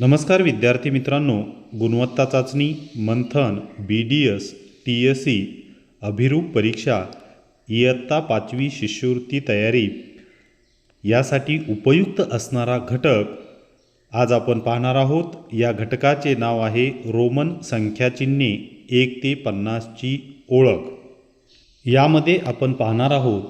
नमस्कार विद्यार्थी मित्रांनो गुणवत्ता चाचणी Manthan B D S T S C Abhiroop परीक्षा इयत्ता पाचवी शिष्यवृत्ती तयारी यासाठी उपयुक्त असणारा घटक आज आपण पाहणार आहोत. या घटकाचे नाव आहे रोमन संख्याचिन्हे एक ते पन्नासची ओळख. यामध्ये आपण पाहणार आहोत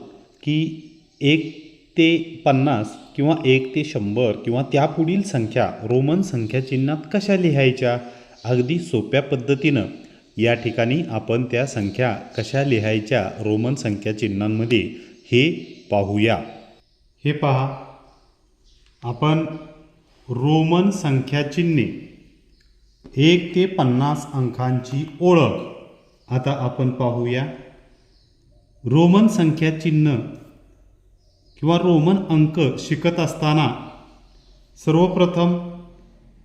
की एक ते पन्नास किंवा एक ते शंभर किंवा त्यापुढील संख्या रोमन संख्याचिन्हात कशा लिहायच्या? अगदी सोप्या पद्धतीनं. या ठिकाणी आपण त्या संख्या कशा लिहायच्या? रोमन संख्याचिन्हांमध्ये हे पाहूया. हे पहा. आपण रोमन संख्याचिन्हे एक ते पन्नास अंकांची ओळख. आता आपण पाहूया. रोमन संख्या चिन्ह किंवा रोमन अंक शिकत असताना सर्वप्रथम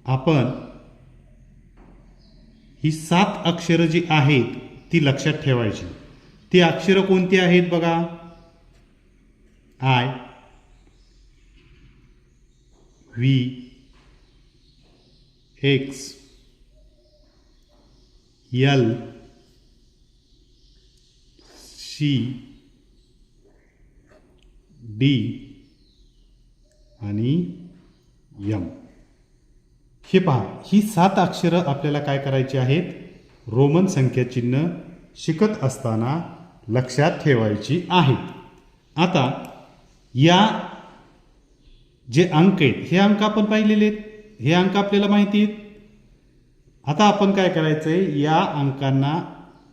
आपण ही सात अक्षरं जी आहेत ती लक्षात ठेवायची. ती अक्षरं कोणती आहेत बघा? I V X L C D आणि यम हे पहा ही सात अक्षरं आपल्याला काय करायची आहेत? रोमन संख्याचिन्ह शिकत असताना लक्षात ठेवायची आहेत. आता या जे अंक आहेत हे अंक आपण पाहिलेले आहेत. हे अंक आपल्याला माहिती आहेत. आता आपण काय करायचं आहे या अंकांना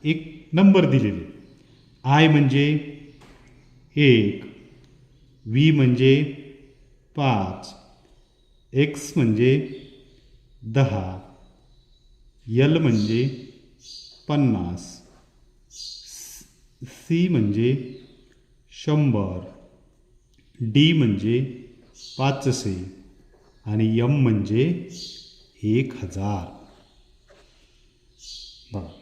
एक नंबर दिलेले आय म्हणजे एक व्ही म्हणजे पाच. एक्स म्हणजे दहा. यल म्हणजे पन्नास. सी म्हणजे शंभर. डी म्हणजे पाचशे. आणि यम म्हणजे एक हजार. बघा.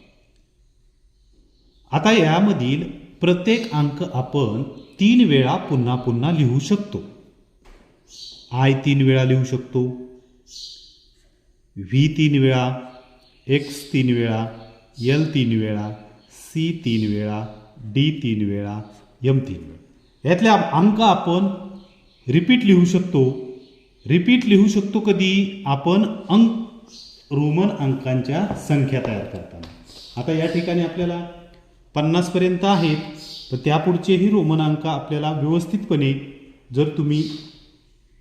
आता यामधील प्रत्येक अंक आपण तीन वेळा पुन्हा पुन्हा लिहू शकतो. आय तीन वेळा लिहू शकतो. व्ही तीन वेळा एक्स तीन वेळा यल तीन वेळा सी तीन वेळा डी तीन वेळा यम तीन वेळा. यातले अंक आपण रिपीट लिहू शकतो. रिपीट लिहू शकतो कधी? आपण अंक रोमन अंकांच्या संख्या तयार करताना. आता या ठिकाणी आपल्याला पन्नासपर्यंत आहेत. तर त्यापुढचेही रोमन अंक आपल्याला व्यवस्थितपणे जर तुम्ही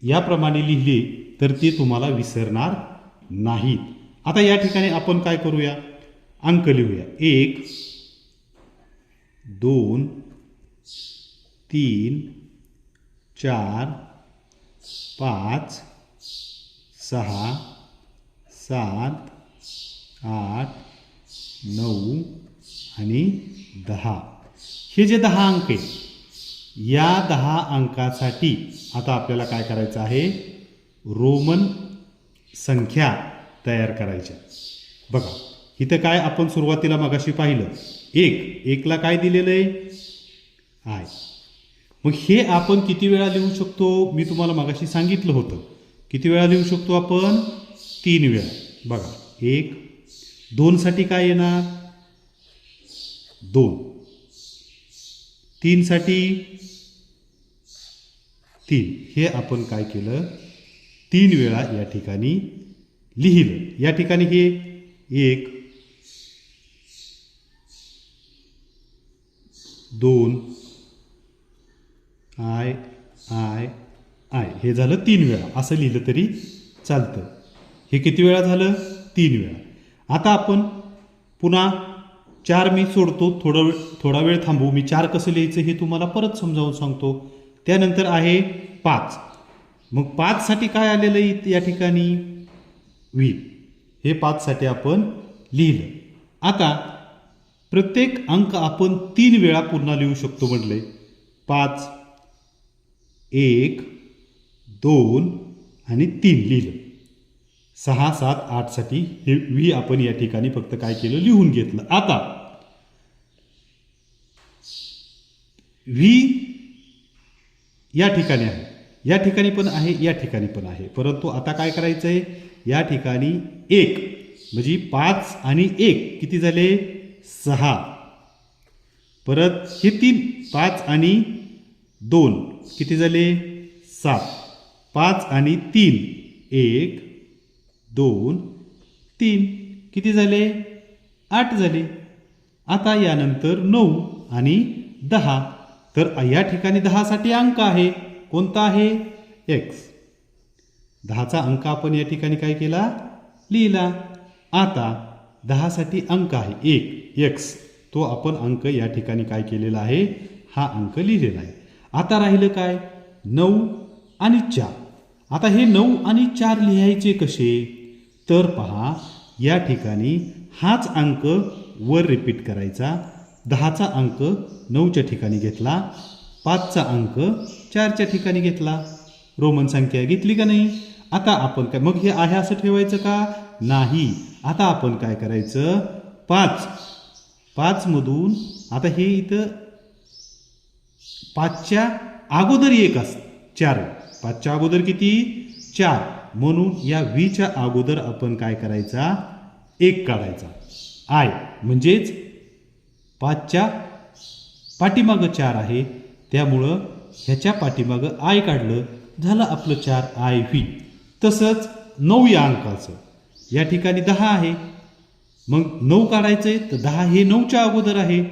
याप्रमाणे लिहिले तर ते तुम्हाला विसरणार नाहीत. आता या ठिकाणी आपण काय करूया? अंक लिहूया. एक दोन तीन चार पाच सहा सात आठ नऊ आणि दहा. हे जे दहा अंक आहेत या दहा अंकासाठी आता आपल्याला काय करायचं आहे? रोमन संख्या तयार करायच्या बघा इथं काय आपण सुरुवातीला मगाशी पाहिलं. एक एकला काय दिलेलं आहे? आय. मग हे आपण किती वेळा लिहू शकतो? मी तुम्हाला मगाशी सांगितलं होतं. किती वेळा लिहू शकतो आपण? तीन वेळा. बघा एक दोनसाठी काय येणार? दोन. तीनसाठी तीन. हे आपण काय केलं? तीन वेळा या ठिकाणी लिहिलं. या ठिकाणी हे एक दोन आय आय आय. हे झालं तीन वेळा. असं लिहिलं तरी चालतं. हे किती वेळा झालं? तीन वेळा. आता आपण पुन्हा चार मी सोडतो थोडं वेळ थोडा वेळ थांबू मी चार कसं लिहायचं हे तुम्हाला परत समजावून सांगतो. त्यानंतर आहे पाच. मग पाचसाठी काय आलेलं आहे या ठिकाणी? व्ही हे पाचसाठी आपण लिहिलं. आता प्रत्येक अंक आपण तीन वेळा पुन्हा लिहू शकतो म्हटलंय. पाच एक दोन आणि तीन लिहिलं. सहा सात आठसाठी हे व्ही आपण या ठिकाणी फक्त काय केलं? लिहून घेतलं. आता व्ही या ठिकाणी आहे. या ठिकाणी पण आहे या ठिकाणी पण आहे. परंतु आता काय करायचं आहे या ठिकाणी एक म्हणजे पाच आणि एक किती झाले? सहा. परत हे तीन पाच आणि दोन किती झाले? सात. पाच आणि तीन एक दोन तीन. किती झाले? आठ झाले. आता यानंतर नऊ आणि दहा. तर या ठिकाणी दहासाठी अंक आहे. कोणता आहे? एक्स दहाचा अंक आपण या ठिकाणी काय केला? लिहिला. आता दहासाठी अंक आहे. एक एक्स तो आपण अंक या ठिकाणी काय केलेला आहे? हा अंक लिहिलेला आहे. आता राहिलं काय? नऊ आणि चार. आता हे नऊ आणि चार लिहायचे कसे? तर पहा या ठिकाणी हाच अंक वर रिपीट करायचा. दहाचा अंक नऊच्या ठिकाणी घेतला. पाचचा अंक चारच्या ठिकाणी घेतला. रोमन संख्या घेतली का नाही? आता आपण काय मग हे आहे असं ठेवायचं का? नाही. आता आपण काय करायचं? पाच. पाचमधून आता हे इथं पाचच्या अगोदर एक अस चार. पाचच्या अगोदर किती? चार. म्हणून या व्हीच्या अगोदर आपण काय करायचा? एक काढायचा. आय म्हणजेच पाचच्या पाठीमागं चार आहे. त्यामुळं ह्याच्या पाठीमागं आय काढलं झालं आपलं चार आय व्ही. तसंच नऊ या अंकाचं. या ठिकाणी दहा आहे. मग नऊ काढायचं आहे तर दहा हे नऊच्या अगोदर आहे.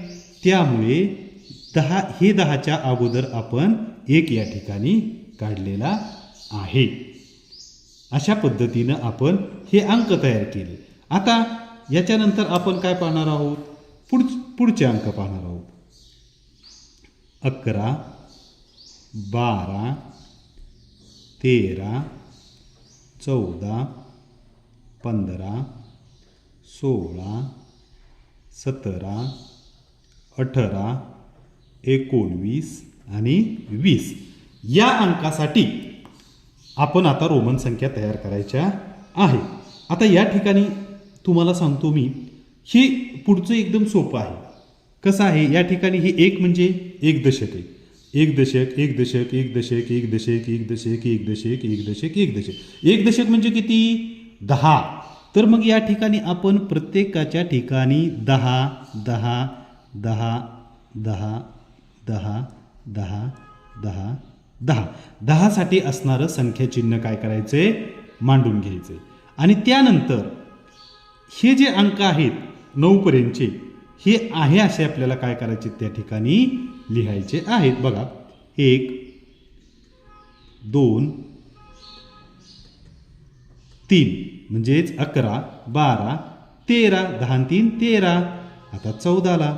त्यामुळे दहा हे दहाच्या अगोदर आपण एक या ठिकाणी काढलेला आहे. अशा पद्धतीनं आपण हे अंक तयार केले. आता याच्यानंतर आपण काय पाहणार आहोत? पुढ पुढचे अंक पाहणार आहोत. अकरा बारा तेरा चौदा पंधरा सोळा सतरा अठरा एकोणवीस आणि वीस. या अंकासाठी आपण आता रोमन संख्या तयार करायच्या आहे. आता या ठिकाणी तुम्हाला सांगतो मी हे पुढचं एकदम सोपं आहे. कसं आहे? या ठिकाणी हे एक म्हणजे एक दशक आहे. एक दशक एक दशक एक दशक एक दशक एक दशक एक दशक एक दशक एक दशक. एक दशक म्हणजे किती? दहा. तर मग या ठिकाणी आपण प्रत्येकाच्या ठिकाणी दहा दहा दहा दहा दहा दहा दहा दहा. दहासाठी असणारं संख्याचिन्ह काय करायचे? मांडून घ्यायचे. आणि त्यानंतर हे जे अंक आहेत नऊपर्यंतचे हे आहे असे आपल्याला काय करायचे? त्या ठिकाणी लिहायचे आहेत. बघा. एक दोन तीन. म्हणजेच अकरा बारा तेरा. दहा तीन तेरा. आता चौदाला.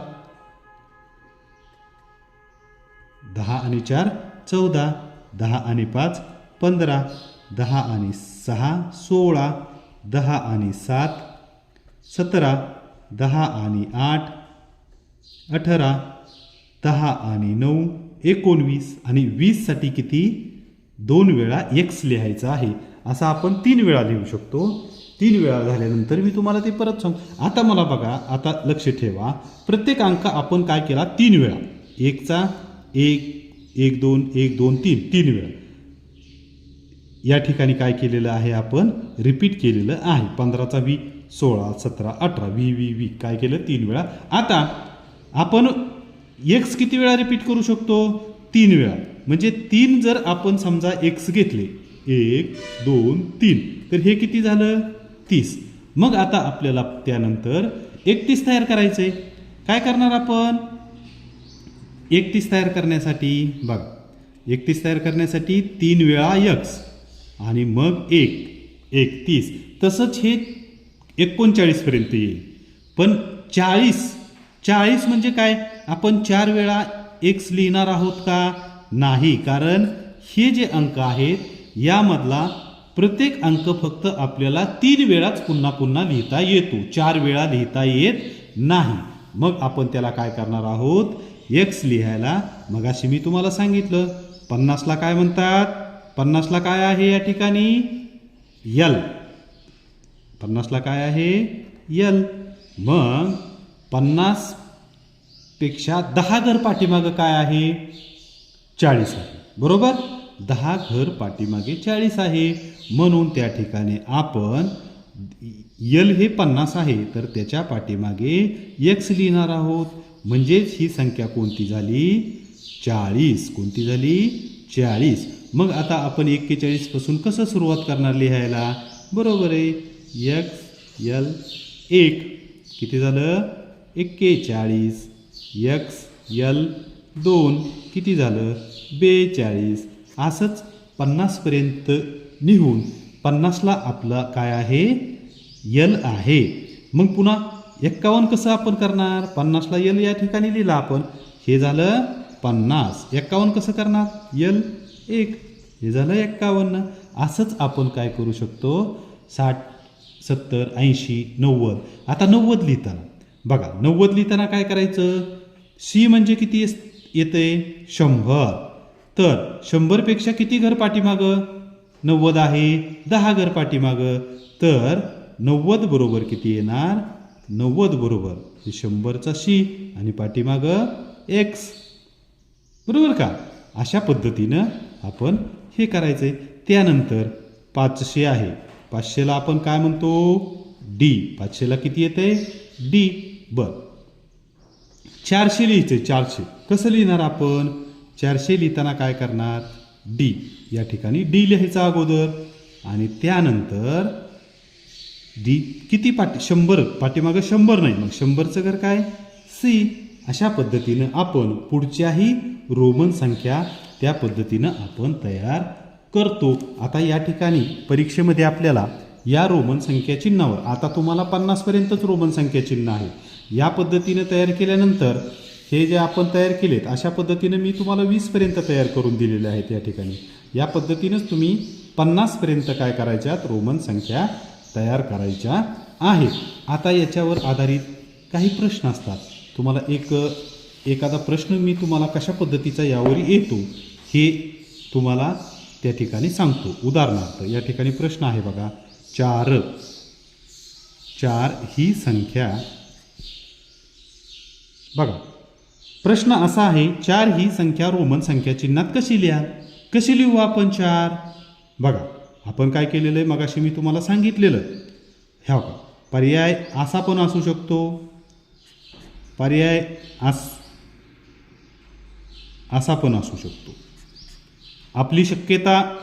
दहा आणि चार चौदा दहा आणि पाच पंधरा दहा आणि सहा सोळा दहा आणि सात सतरा दहा आणि आठ अठरा दहा आणि नऊ एकोणवीस आणि वीससाठी किती? दोन वेळा एक्स लिहायचा आहे. असं आपण तीन वेळा लिहू शकतो. तीन वेळा झाल्यानंतर मी तुम्हाला ते परत सांग. आता मला बघा आता लक्ष ठेवा. प्रत्येक अंक आपण काय केला? तीन वेळा. एकचा एक एक दोन एक दोन तीन तीन वेळा. या ठिकाणी काय केलेलं आहे आपण? रिपीट केलेलं आहे. पंधराचा वी सोळा सतरा अठरा वी वी वी. काय केलं? तीन वेळा. आता आपण एक्स किती वेळा रिपीट करू शकतो? तीन वेळा. म्हणजे तीन जर आपण समजा एक्स घेतले एक दोन तीन तर हे किती झालं? तीस. मग आता आपल्याला त्यानंतर एकतीस तयार करायचं आहे काय करणार आपण? एकतीस तयार करण्यासाठी बघ एकतीस तयार करण्यासाठी तीन वेळा यक्स आणि मग एक एकतीस. तसंच हे एकोणचाळीसपर्यंत येईल. पण चाळीस चाळीस म्हणजे काय? आपण चार वेळा एक्स लिहिणार आहोत का? नाही कारण हे जे अंक आहेत यामधला प्रत्येक अंक फक्त आपल्याला तीन वेळाच पुन्हा पुन्हा लिहिता येतो. चार वेळा लिहिता येत नाही. मग आपण त्याला काय करणार आहोत? एक्स लिहायला मगाशी मी तुम्हाला सांगितलं. पन्नासला काय म्हणतात? पन्नासला काय आहे या ठिकाणी? यल पन्नासला काय आहे? यल मग पन्नासपेक्षा दहा घर पाठीमागं काय आहे? चाळीस आहे. बरोबर? दहा घर पाठीमागे चाळीस आहे. म्हणून त्या ठिकाणी आपण यल हे पन्नास आहे. तर त्याच्या पाठीमागे एक्स लिहिणार आहोत. म्हणजेच ही संख्या कोणती झाली? चाळीस. कोणती झाली? चाळीस. मग आता आपण एक्केचाळीसपासून कसं सुरुवात करणार लिहायला? बरोबर आहे. एक्स यल एक. किती झालं? एक्केचाळीस. एक्स यल दोन. किती झालं? बेचाळीस. असंच पन्नासपर्यंत निहून पन्नासला आपलं काय आहे? यल आहे. मग पुन्हा एक्कावन्न कसं आपण करणार? पन्नासला यल या ठिकाणी लिहिलं आपण. हे झालं पन्नास. एक्कावन्न कसं करणार? यल एक. हे झालं एक्कावन्न. असंच आपण काय करू शकतो? साठ सत्तर ऐंशी नव्वद. आता नव्वद लिहिताना. बघा नव्वद लिहिताना काय करायचं? सी म्हणजे किती येस- येते शंभर. तर शंभरपेक्षा किती घर पाठीमागं? नव्वद आहे. दहा घर पाठीमागं. तर नव्वद बरोबर किती येणार? नव्वद बरोबर. हे शंभरचा शी आणि पाठीमागं एक्स बरोबर का? अशा पद्धतीनं आपण हे करायचं आहे त्यानंतर पाचशे आहे. पाचशेला आपण काय म्हणतो? डी पाचशेला किती येते डी बर. चारशे लिहायचं चारशे. कसं लिहिणार आपण? चारशे लिहिताना काय करणार? डी या ठिकाणी डी लिहायचं अगोदर. आणि त्यानंतर डी किती पाठी शंभर पाठीमागं शंभर नाही मग शंभरचं घर काय? सी. अशा पद्धतीनं आपण पुढच्याही रोमन संख्या त्या पद्धतीनं आपण तयार करतो. आता या ठिकाणी परीक्षेमध्ये आपल्याला या रोमन संख्या चिन्हावर आता तुम्हाला पन्नासपर्यंतच रोमन संख्या चिन्ह आहे. या पद्धतीनं तयार केल्यानंतर हे जे आपण तयार केलेत अशा पद्धतीनं मी तुम्हाला वीसपर्यंत तयार करून दिलेले आहेत या ठिकाणी. या पद्धतीनंच तुम्ही पन्नासपर्यंत काय करायच्यात? रोमन संख्या तयार करायच्या आहेत. आता याच्यावर आधारित काही प्रश्न असतात. तुम्हाला एक एखादा प्रश्न मी तुम्हाला कशा पद्धतीचा यावर येतो हे तुम्हाला त्या ठिकाणी सांगतो. उदाहरणार्थ या ठिकाणी प्रश्न आहे बघा. चार. चार ही संख्या बघा. प्रश्न असा आहे चार ही संख्या रोमन संख्या चिन्हात कशी लिहा? कशी लिहू आपण चार? बघा. आपण काय केलेलं आहे मगाशी मी तुम्हाला सांगितलेलं. ह्या का पर्याय असा पण असू शकतो. पर्याय अस असा पण असू शकतो. आपली शक्यता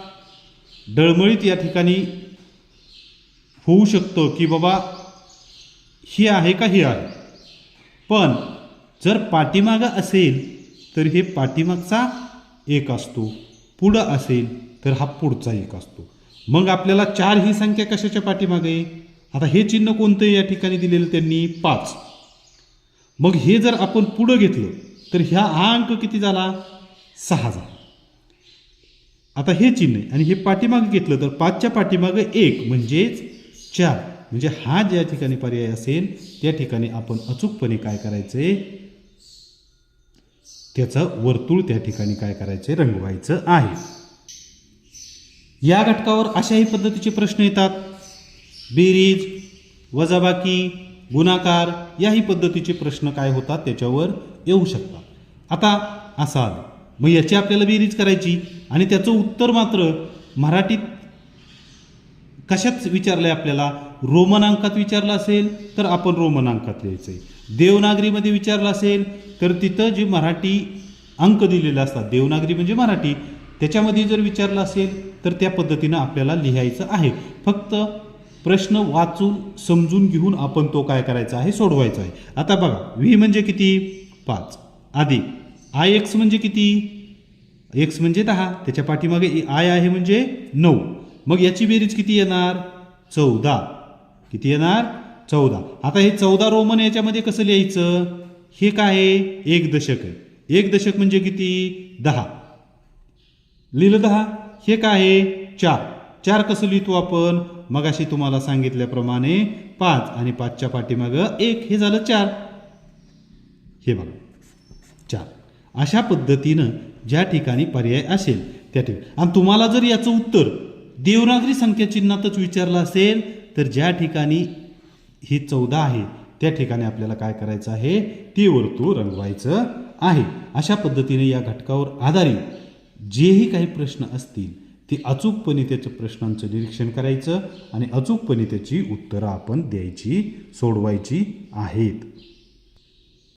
डळमळीत या ठिकाणी होऊ शकतं की बाबा ही आहे का ही आहे. पण जर पाठीमागं असेल तर हे पाठीमागचा एक असतो. पुढं असेल तर हा पुढचा एक असतो. मग आपल्याला चार ही संख्या कशाच्या पाठीमागे? आता हे चिन्ह कोणतं या ठिकाणी दिलेलं त्यांनी? पाच. मग हे जर आपण पुढं घेतलं तर ह्या हा अंक किती झाला? सहा झाला. आता हे चिन्ह आहे आणि हे पाठीमागं घेतलं तर पाचच्या पाठीमागं एक म्हणजेच चार. म्हणजे हा ज्या ठिकाणी पर्याय असेल त्या ठिकाणी आपण अचूकपणे काय करायचे? त्याचं वर्तुळ त्या ठिकाणी काय करायचे? रंगवायचं आहे. या घटकावर अशाही पद्धतीचे प्रश्न येतात. बेरीज वजाबाकी गुणाकार याही पद्धतीचे प्रश्न काय होतात त्याच्यावर येऊ शकतात. आता असा आलं. मग याची आपल्याला बेरीज करायची आणि त्याचं उत्तर मात्र मराठीत कशात विचारलं आहे आपल्याला? रोमन अंकात विचारलं असेल तर आपण रोमन अंकात लिहायचं आहे देवनागरीमध्ये विचारलं असेल तर तिथं जे मराठी अंक दिलेले असतात देवनागरी म्हणजे मराठी त्याच्यामध्ये जर विचारलं असेल तर त्या पद्धतीनं आपल्याला लिहायचं आहे. फक्त प्रश्न वाचून समजून घेऊन आपण तो काय करायचा आहे सोडवायचा आहे. आता बघा व्ही म्हणजे किती? पाच. आधी आय एक्स म्हणजे किती? एक्स म्हणजे दहा. त्याच्या पाठीमागे आय आहे म्हणजे नऊ. मग याची बेरीज किती येणार? चौदा. किती येणार? चौदा. आता हे चौदा रोमन याच्यामध्ये कसं लिहायचं? हे काय आहे? एक दशक आहे. एक दशक म्हणजे किती? दहा. लिहिलं दहा? हे काय आहे? चार. चार कसं लिहितो आपण? मगाशी तुम्हाला सांगितल्याप्रमाणे पाच आणि पाचच्या पाठीमागं एक. हे झालं चार. हे बघा. चार. अशा पद्धतीनं ज्या ठिकाणी पर्याय असेल त्या ठिकाणी. आणि तुम्हाला जर याचं उत्तर देवनागरी संख्या चिन्हातच विचारलं असेल तर ज्या ठिकाणी हे चौदा आहे त्या ठिकाणी आपल्याला काय करायचं आहे? ते वर्तुळ रंगवायचं आहे. अशा पद्धतीने या घटकावर आधारित जेही काही प्रश्न असतील ते अचूकपणे त्याच्या प्रश्नांचं निरीक्षण करायचं आणि अचूकपणे त्याची उत्तरं आपण द्यायची सोडवायची आहेत.